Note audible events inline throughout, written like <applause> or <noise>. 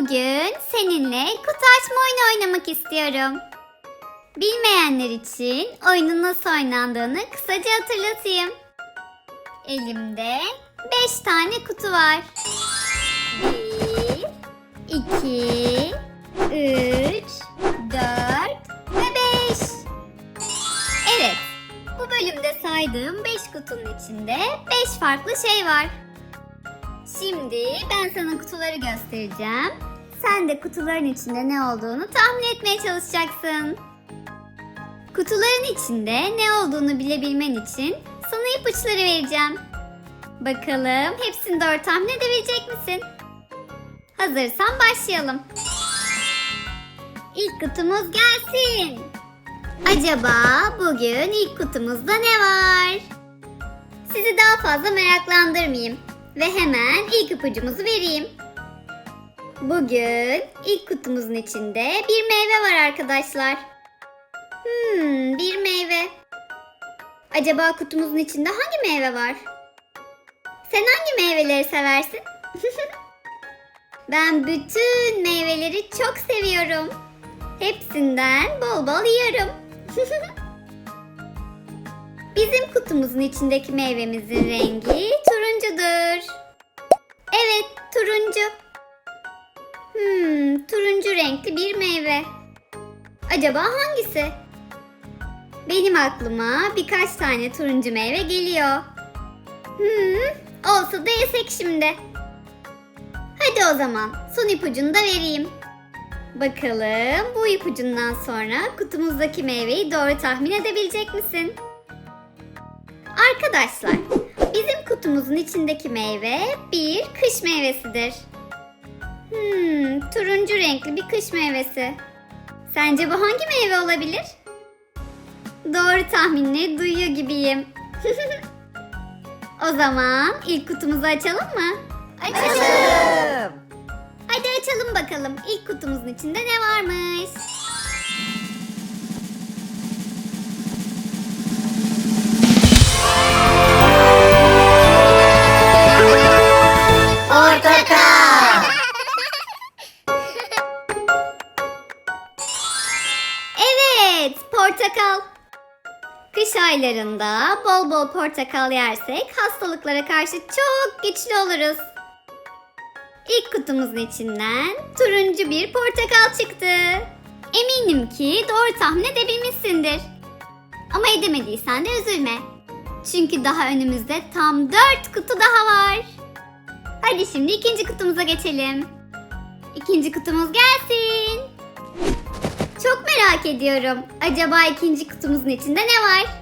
Bugün seninle kutu açma oyunu oynamak istiyorum. Bilmeyenler için oyunun nasıl oynandığını kısaca hatırlatayım. Elimde 5 tane kutu var. 1, 2, 3, 4 ve 5. Evet, bu bölümde saydığım 5 kutunun içinde 5 farklı şey var. Şimdi ben sana kutuları göstereceğim. Sen de kutuların içinde ne olduğunu tahmin etmeye çalışacaksın. Kutuların içinde ne olduğunu bilebilmen için sana ipuçları vereceğim. Bakalım hepsini doğru tahmin edebilecek misin? Hazırsan başlayalım. İlk kutumuz gelsin. Acaba bugün ilk kutumuzda ne var? Sizi daha fazla meraklandırmayayım ve hemen ilk ipucumuzu vereyim. Bugün ilk kutumuzun içinde bir meyve var arkadaşlar. Hmm, bir meyve. Acaba kutumuzun içinde hangi meyve var? Sen hangi meyveleri seversin? <laughs> ben bütün meyveleri çok seviyorum. Hepsinden bol bol yiyorum. <laughs> Bizim kutumuzun içindeki meyvemizin rengi turuncudur. Evet, turuncu. Hmm, turuncu renkli bir meyve. Acaba hangisi? Benim aklıma birkaç tane turuncu meyve geliyor. Hmm, olsa da yesek şimdi. Hadi o zaman son ipucunu da vereyim. Bakalım bu ipucundan sonra kutumuzdaki meyveyi doğru tahmin edebilecek misin? Arkadaşlar, bizim kutumuzun içindeki meyve bir kış meyvesidir. Hmm, turuncu renkli bir kış meyvesi. Sence bu hangi meyve olabilir? Doğru tahminini duyuyor gibiyim. <laughs> o zaman ilk kutumuzu açalım mı? Açalım. Hadi açalım bakalım. İlk kutumuzun içinde ne varmış? Portakal yersek hastalıklara karşı çok güçlü oluruz. İlk kutumuzun içinden turuncu bir portakal çıktı. Eminim ki doğru tahmin edebilmişsindir. Ama edemediysen de üzülme. Çünkü daha önümüzde tam 4 kutu daha var. Hadi şimdi ikinci kutumuza geçelim. İkinci kutumuz gelsin. Çok merak ediyorum. Acaba ikinci kutumuzun içinde ne var?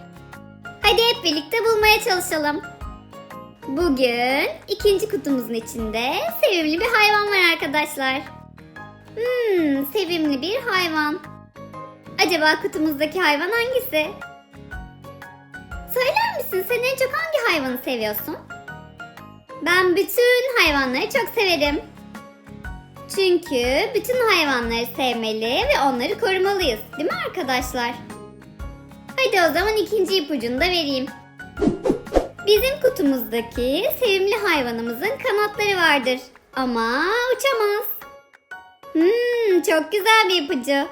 Hadi hep birlikte bulmaya çalışalım. Bugün ikinci kutumuzun içinde sevimli bir hayvan var arkadaşlar. Hmm, sevimli bir hayvan. Acaba kutumuzdaki hayvan hangisi? Söyler misin sen en çok hangi hayvanı seviyorsun? Ben bütün hayvanları çok severim. Çünkü bütün hayvanları sevmeli ve onları korumalıyız. Değil mi arkadaşlar? Hadi o zaman ikinci ipucunu da vereyim. Bizim kutumuzdaki sevimli hayvanımızın kanatları vardır. Ama uçamaz. Hmm, çok güzel bir ipucu.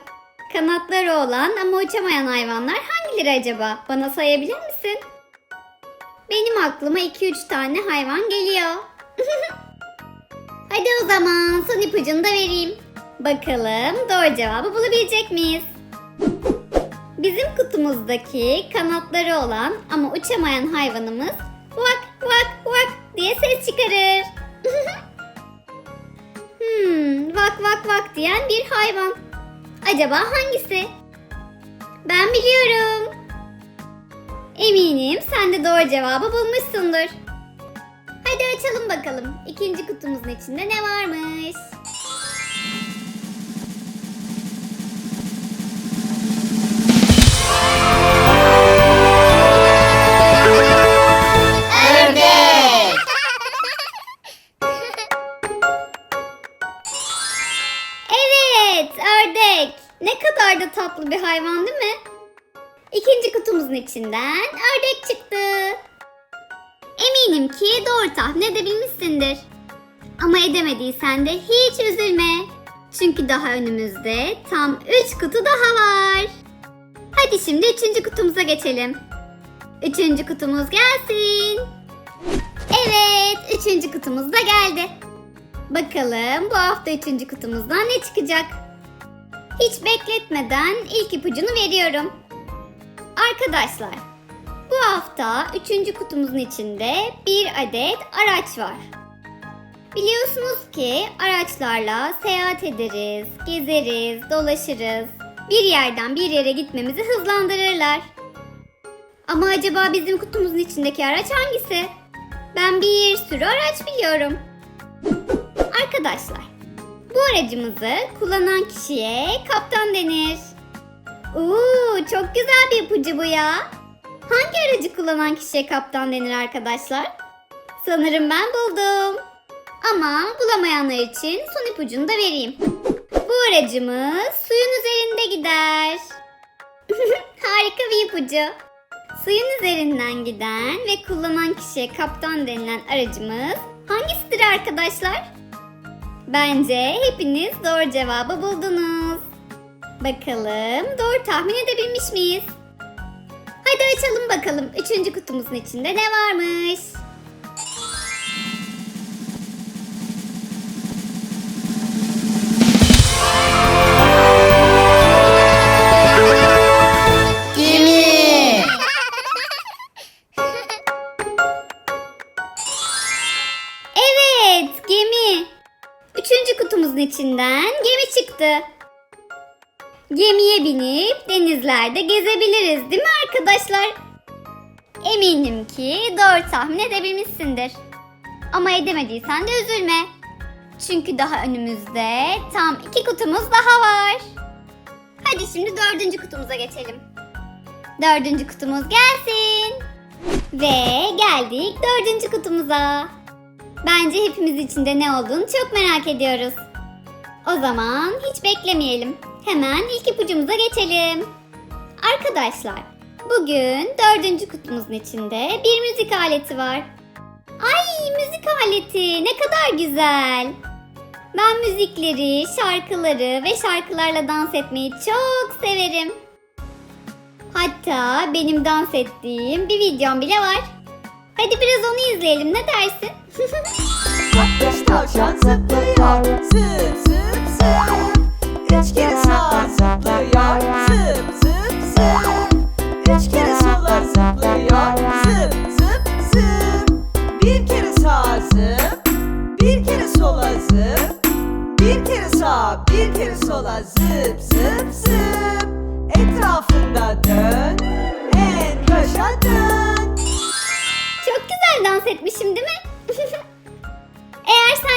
Kanatları olan ama uçamayan hayvanlar hangileri acaba? Bana sayabilir misin? Benim aklıma 2-3 tane hayvan geliyor. <laughs> Hadi o zaman son ipucunu da vereyim. Bakalım doğru cevabı bulabilecek miyiz? Bizim kutumuzdaki kanatları olan ama uçamayan hayvanımız vak vak vak diye ses çıkarır. <laughs> hmm, vak vak vak diyen bir hayvan. Acaba hangisi? Ben biliyorum. Eminim sen de doğru cevabı bulmuşsundur. Hadi açalım bakalım. İkinci kutumuzun içinde ne varmış? İçinden ördek çıktı. Eminim ki doğru tahmin edebilmişsindir. Ama edemediysen de hiç üzülme. Çünkü daha önümüzde tam 3 kutu daha var. Hadi şimdi 3. kutumuza geçelim. 3. kutumuz gelsin. Evet, 3. kutumuz da geldi. Bakalım bu hafta 3. kutumuzdan ne çıkacak? Hiç bekletmeden ilk ipucunu veriyorum. Arkadaşlar, bu hafta 3. kutumuzun içinde bir adet araç var. Biliyorsunuz ki araçlarla seyahat ederiz, gezeriz, dolaşırız. Bir yerden bir yere gitmemizi hızlandırırlar. Ama acaba bizim kutumuzun içindeki araç hangisi? Ben bir sürü araç biliyorum. Arkadaşlar, bu aracımızı kullanan kişiye kaptan denir. Oo, çok güzel bir ipucu bu ya. Hangi aracı kullanan kişiye kaptan denir arkadaşlar? Sanırım ben buldum. Ama bulamayanlar için son ipucunu da vereyim. Bu aracımız suyun üzerinde gider. <laughs> Harika bir ipucu. Suyun üzerinden giden ve kullanan kişiye kaptan denilen aracımız hangisidir arkadaşlar? Bence hepiniz doğru cevabı buldunuz. Bakalım doğru tahmin edebilmiş miyiz? Hadi açalım bakalım üçüncü kutumuzun içinde ne varmış? Gemi. Evet, gemi. Üçüncü kutumuzun içinden gemi çıktı. Gemiye binip denizlerde gezebiliriz değil mi arkadaşlar? Eminim ki doğru tahmin edebilmişsindir. Ama edemediysen de üzülme. Çünkü daha önümüzde tam iki kutumuz daha var. Hadi şimdi dördüncü kutumuza geçelim. Dördüncü kutumuz gelsin. Ve geldik dördüncü kutumuza. Bence hepimiz için de ne olduğunu çok merak ediyoruz. O zaman hiç beklemeyelim. Hemen ilk ipucumuza geçelim. Arkadaşlar, bugün dördüncü kutumuzun içinde bir müzik aleti var. Ay müzik aleti ne kadar güzel. Ben müzikleri, şarkıları ve şarkılarla dans etmeyi çok severim. Hatta benim dans ettiğim bir videom bile var. Hadi biraz onu izleyelim ne dersin? Beş tavşan zıplıyor Zıp zıp zıp Üç kere sağa zıplıyor. Zıp zıp zıp. Üç kere sola zıplıyor. Zıp zıp zıp. Bir kere sağa zıp. Bir kere sola zıp. Bir kere sağa bir kere sola zıp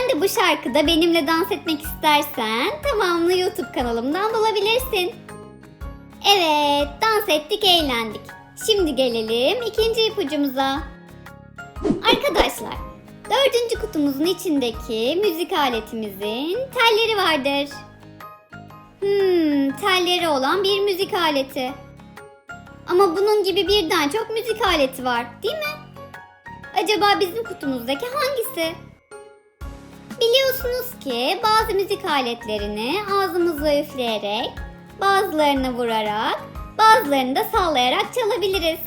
de bu şarkıda benimle dans etmek istersen tamamını YouTube kanalımdan bulabilirsin. Evet, dans ettik, eğlendik. Şimdi gelelim ikinci ipucumuza. Arkadaşlar, dördüncü kutumuzun içindeki müzik aletimizin telleri vardır. Hmm, telleri olan bir müzik aleti. Ama bunun gibi birden çok müzik aleti var, değil mi? Acaba bizim kutumuzdaki hangisi? Biliyorsunuz ki bazı müzik aletlerini ağzımızla üfleyerek, bazılarını vurarak, bazılarını da sallayarak çalabiliriz.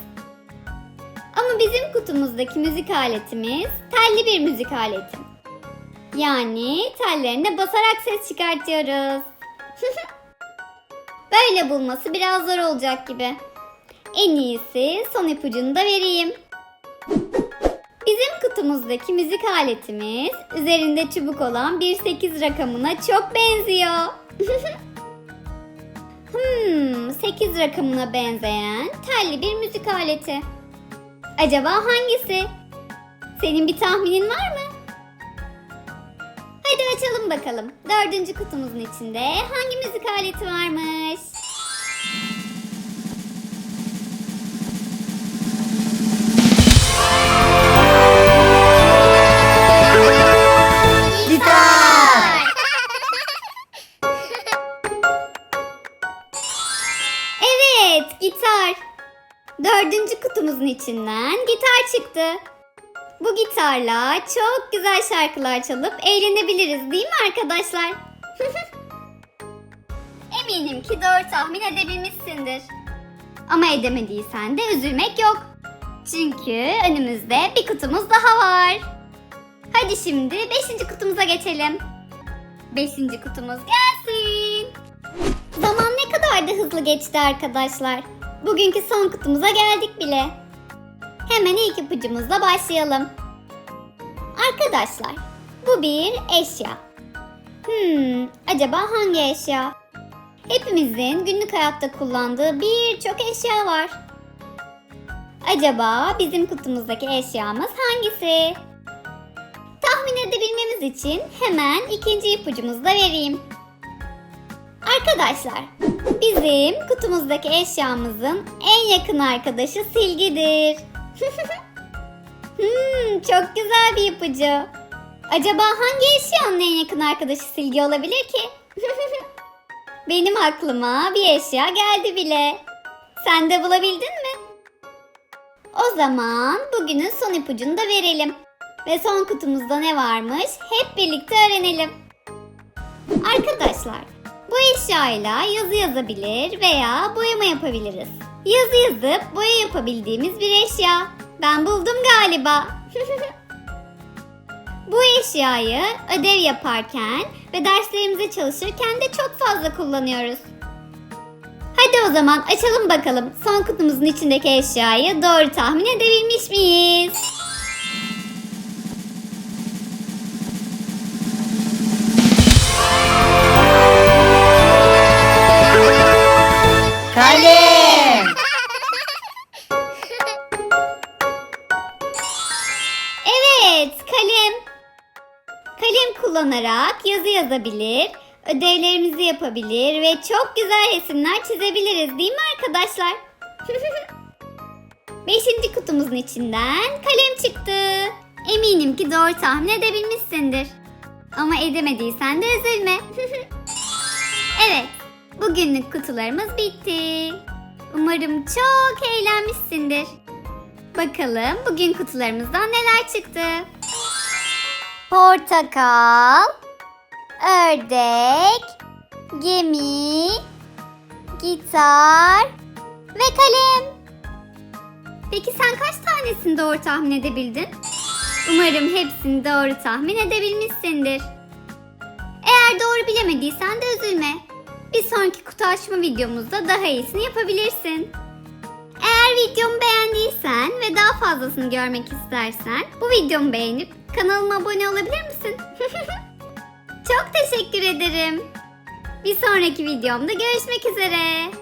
Ama bizim kutumuzdaki müzik aletimiz telli bir müzik aleti. Yani tellerine basarak ses çıkartıyoruz. <laughs> Böyle bulması biraz zor olacak gibi. En iyisi son ipucunu da vereyim. Bizim kutumuzdaki müzik aletimiz üzerinde çubuk olan bir 8 rakamına çok benziyor. <laughs> hmm, 8 rakamına benzeyen telli bir müzik aleti. Acaba hangisi? Senin bir tahminin var mı? Hadi açalım bakalım. Dördüncü kutumuzun içinde hangi müzik aleti varmış? Kutumuzun içinden gitar çıktı. Bu gitarla çok güzel şarkılar çalıp eğlenebiliriz değil mi arkadaşlar? <laughs> Eminim ki doğru tahmin edebilmişsindir. Ama edemediysen de üzülmek yok. Çünkü önümüzde bir kutumuz daha var. Hadi şimdi 5. kutumuza geçelim. 5. kutumuz gelsin. Zaman ne kadar da hızlı geçti arkadaşlar. Bugünkü son kutumuza geldik bile. Hemen ilk ipucumuzla başlayalım. Arkadaşlar, bu bir eşya. Hmm, acaba hangi eşya? Hepimizin günlük hayatta kullandığı birçok eşya var. Acaba bizim kutumuzdaki eşyamız hangisi? Tahmin edebilmemiz için hemen ikinci ipucumuzu da vereyim. Arkadaşlar, bizim kutumuzdaki eşyamızın en yakın arkadaşı silgidir. <laughs> hmm, çok güzel bir ipucu. Acaba hangi eşyanın en yakın arkadaşı silgi olabilir ki? <laughs> Benim aklıma bir eşya geldi bile. Sen de bulabildin mi? O zaman bugünün son ipucunu da verelim. Ve son kutumuzda ne varmış hep birlikte öğrenelim. Arkadaşlar, bu eşyayla yazı yazabilir veya boyama yapabiliriz. Yazı yazıp boya yapabildiğimiz bir eşya. Ben buldum galiba. <laughs> bu eşyayı ödev yaparken ve derslerimize çalışırken de çok fazla kullanıyoruz. Hadi o zaman açalım bakalım son kutumuzun içindeki eşyayı doğru tahmin edebilmiş miyiz? Kullanarak yazı yazabilir, ödevlerimizi yapabilir ve çok güzel resimler çizebiliriz değil mi arkadaşlar? <laughs> Beşinci kutumuzun içinden kalem çıktı. Eminim ki doğru tahmin edebilmişsindir. Ama edemediysen de üzülme. <laughs> evet, bugünlük kutularımız bitti. Umarım çok eğlenmişsindir. Bakalım bugün kutularımızdan neler çıktı? Portakal, ördek, gemi, gitar ve kalem. Peki sen kaç tanesini doğru tahmin edebildin? Umarım hepsini doğru tahmin edebilmişsindir. Eğer doğru bilemediysen de üzülme. Bir sonraki kutu açma videomuzda daha iyisini yapabilirsin. Eğer videomu beğendiysen ve daha fazlasını görmek istersen bu videomu beğenip kanalıma abone olabilir misin? <laughs> Çok teşekkür ederim. Bir sonraki videomda görüşmek üzere.